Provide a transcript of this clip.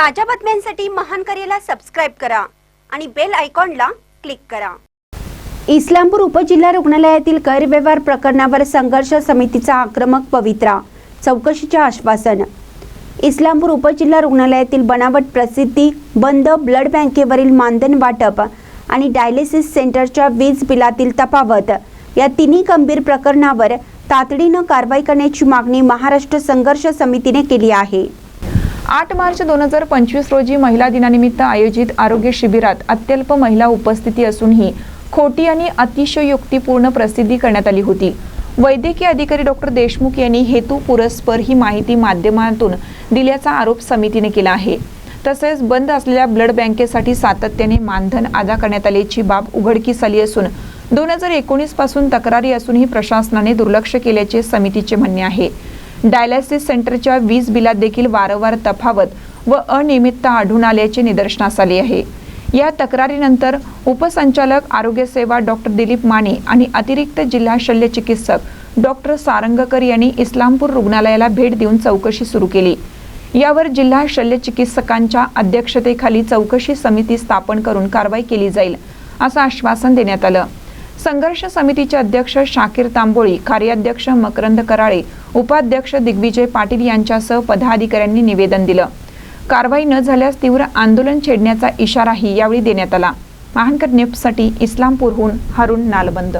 ताज्या बातम्यांसाठी महान करेला सबस्क्राईब करा आणि बेल आयकॉनला क्लिक करा. इस्लामपूर उपजिल्हा रुग्णालयातील गैरव्यवहार प्रकरणावर संघर्ष समितीचा आक्रमक पवित्रा चौकशीचे आश्वासन. इस्लामपूर उपजिल्हा रुग्णालयातील बनावट प्रसिद्धी बंद ब्लड बँकेवरील मानधन वाटप आणि डायलिसिस सेंटरच्या वीज बिलातील तफावत या तिन्ही गंभीर प्रकरणावर तातडीनं कारवाई करण्याची मागणी महाराष्ट्र संघर्ष समितीने केली आहे. आठ मार्च दोन हजार पंचवीस रोजी महिला दिनानिमित्त आयोजित आरोग्य शिबिरात अत्यल्प महिला उपस्थिती असूनही खोटी आणि अतिशयोक्तीपूर्ण प्रसिद्धी करण्यात आली होती. वैद्यकीय अधिकारी डॉक्टर देशमुख यांनी हेतू पुरस्पर ही माहिती माध्यमातून दिल्याचा आरोप समितीने केला आहे. तसेच बंद असलेल्या ब्लड बँकेसाठी सातत्याने मानधन अदा करण्यात आल्याची बाब उघडकीस आली असून दोन हजार एकोणीसपासून तक्रारी असूनही प्रशासनाने दुर्लक्ष केल्याचे समितीचे म्हणणे आहे. डायलिसिस सेंटरच्या वीज बिलात देखील वारंवार तफावत व अनियमितता आढळून आल्याचे निदर्शनास आले आहे. या तक्रारीनंतर उपसंचालक आरोग्य सेवा डॉक्टर दिलीप माने आणि अतिरिक्त जिल्हा शल्य चिकित्सक डॉक्टर सारंगकर यांनी इस्लामपूर रुग्णालयाला भेट देऊन चौकशी सुरू केली. यावर जिल्हा शल्य चिकित्सकांच्या अध्यक्षतेखाली चौकशी समिती स्थापन करून कारवाई केली जाईल असं आश्वासन देण्यात आलं. संघर्ष समितीचे अध्यक्ष शाकीर तांबोळी कार्याध्यक्ष मकरंद कराळे उपाध्यक्ष दिग्विजय पाटील यांच्यासह पदाधिकाऱ्यांनी निवेदन दिलं. कारवाई न झाल्यास तीव्र आंदोलन छेडण्याचा इशाराही यावेळी देण्यात आला. महानकर नेपसाठी इस्लामपूरहून हरुण नालबंद